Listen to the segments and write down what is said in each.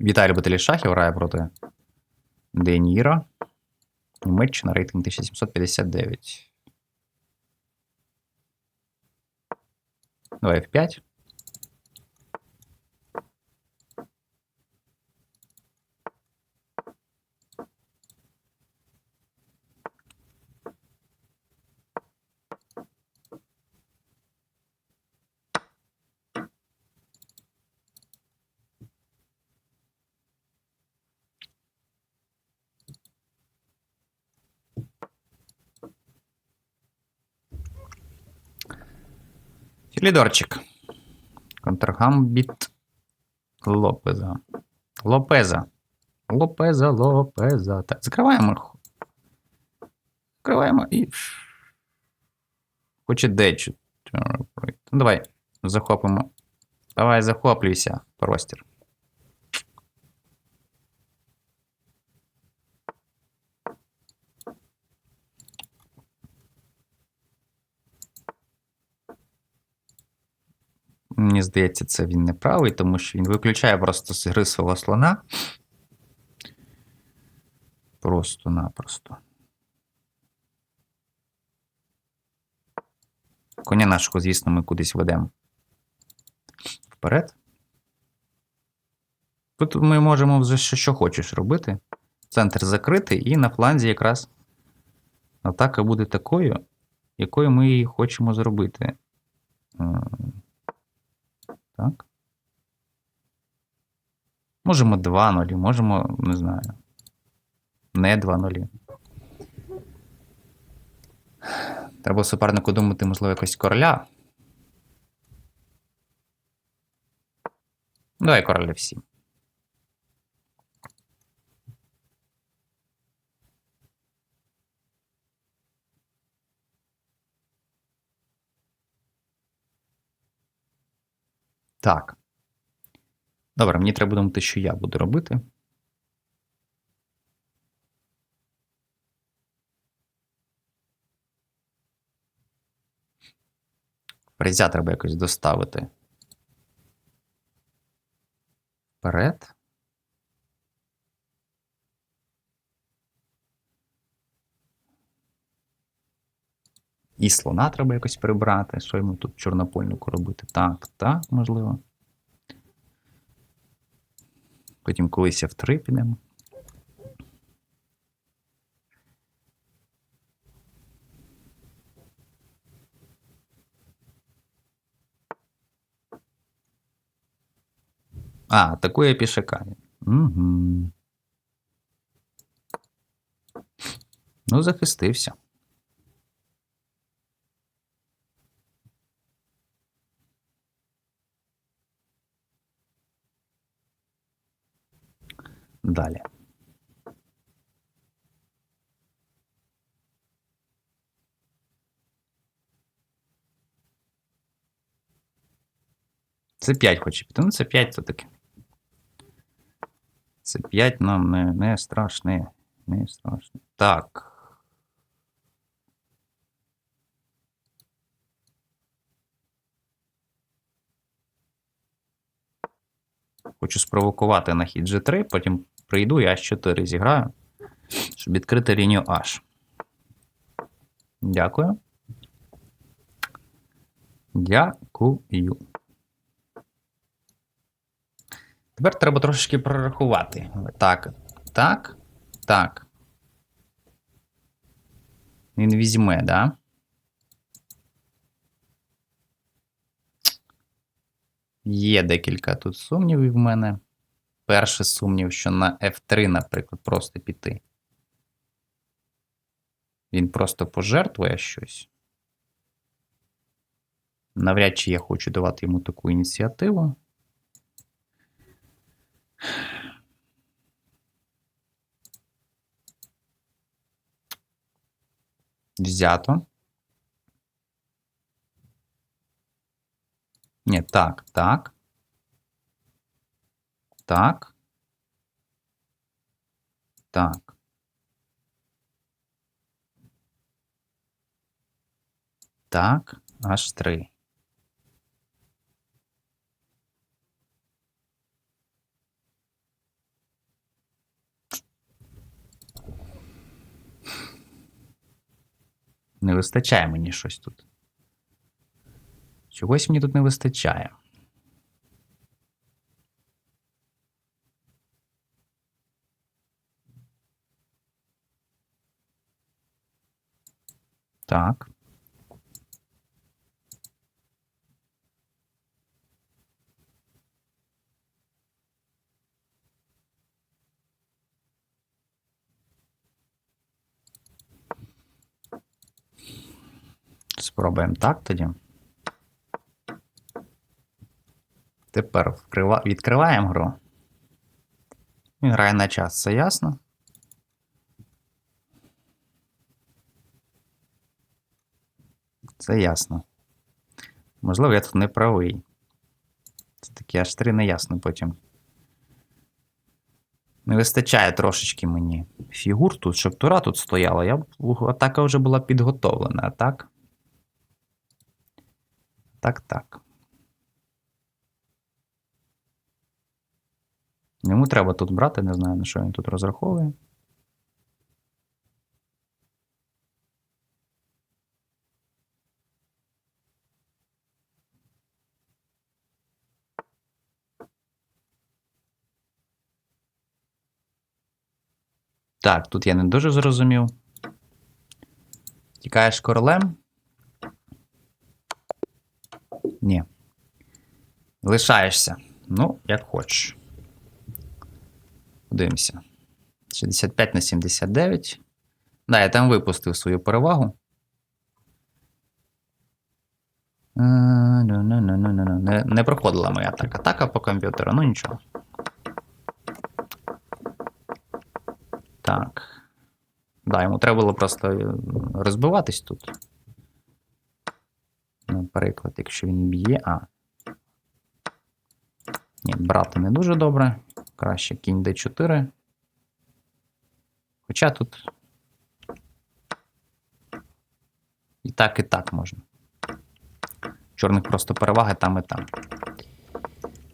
Віталій любителі шахів грає проти Деніра. Німеччина рейтинг 1759. Давай F5. Філідорчик. Контргамбіт Лопеза. Лопеза. Лопеза, Лопеза. Так, закриваємо. Закриваємо і. Хоче дечу. Ну, давай, захопимо. Давай, захоплюйся, простір. Мені здається, це він не правий, тому що він виключає просто з гри свого слона. Просто-напросто. Коня нашого, звісно, ми кудись ведемо. Вперед. Тут ми можемо вже що, що хочеш робити. Центр закритий, і на фланзі якраз атака буде такою, якою ми її хочемо зробити. Так. Можемо 2-0, можемо, не знаю. Не 2-0. Треба супернику думати, можливо, якось короля. Давай короля всі. Так. Добре, мені треба думати, що я буду робити. Фрезя треба якось доставити. Вперед. І слона треба якось прибрати. Що йому тут чорнопольнику робити? Так, так, можливо. Потім колись в 3 підемо. А, атакує пішака. Угу. Ну, захистився. Далі. Це 5 хоче піти. Ну, це 5 то таке. Це 5 нам не, не страшне. Не страшне. Так. Хочу спровокувати на хід G3, потім прийду і H4 зіграю, щоб відкрити лінію H. Дякую. Дякую. Тепер треба трошечки прорахувати. Так, так, так. Він візьме, да? Є декілька тут сумнівів в мене. Перший сумнів, що на F3, наприклад, просто піти. Він просто пожертвує щось. Навряд чи я хочу давати йому таку ініціативу. Взято. Ні, так, так так. Так. Так, аж три. Не вистачає мені щось тут. Чогось мені тут не вистачає. Так. Спробуємо так тоді. Тепер відкриваємо гру. Він грає на час, це ясно. Це ясно. Можливо, я тут не правий. Це такі аж три неясно потім. Не вистачає трошечки мені фігур тут, щоб тура тут стояла. Я атака вже була підготовлена, а так? Так, так. Йому треба тут брати, не знаю, на що він тут розраховує. Так, тут я не дуже зрозумів. Тікаєш королем? Ні. Лишаєшся. Ну, як хочеш. Подивимося. 65 на 79. Да, я там випустив свою перевагу. Е. Не, не проходила моя атака. Атака по комп'ютеру, ну нічого. Так. Да, йому треба було просто розбиватись тут. Наприклад, якщо він б'є. А. Ні, брати не дуже добре. Краще кінь d4. Хоча тут. І так, і так можна. Чорних просто переваги там і там.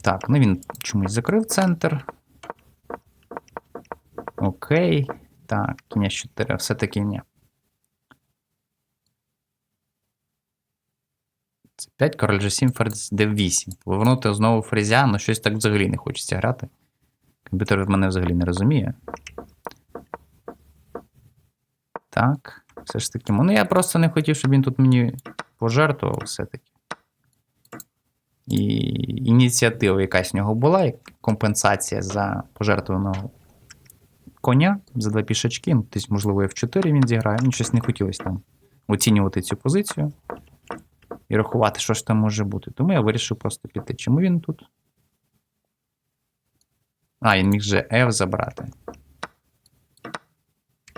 Так, ну він чомусь закрив центр. Окей. Так, кінь 4, все-таки ні. Це 5, король G7, ферзь D8. Повернути знову фрезя, ну щось так взагалі не хочеться грати. Комп'ютер мене взагалі не розуміє. Так, все ж таки. Ну я просто не хотів, щоб він тут мені пожертвував все-таки. І ініціатива якась в нього була, як компенсація за пожертвованого коня за два пішачки. Ну, десь, можливо, F4 він зіграє. Ну, щось не хотілося там оцінювати цю позицію і рахувати, що ж там може бути. Тому я вирішив просто піти. Чому він тут? А, він міг же F забрати.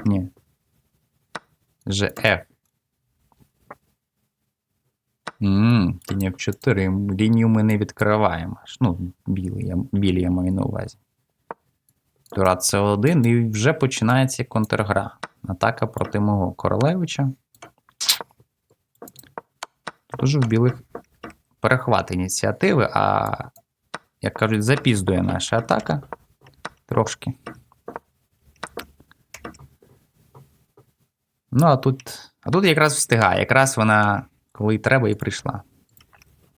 Ні. Же F. Кінь F4. Лінію ми не відкриваємо. Ну, білі, я, білі я маю на увазі. Тура С1 і вже починається контргра. Атака проти мого королевича. Тут уже в білих перехват ініціативи, а, як кажуть, запіздує наша атака трошки. Ну, а тут. А тут якраз встигає. Якраз вона, коли треба, і прийшла.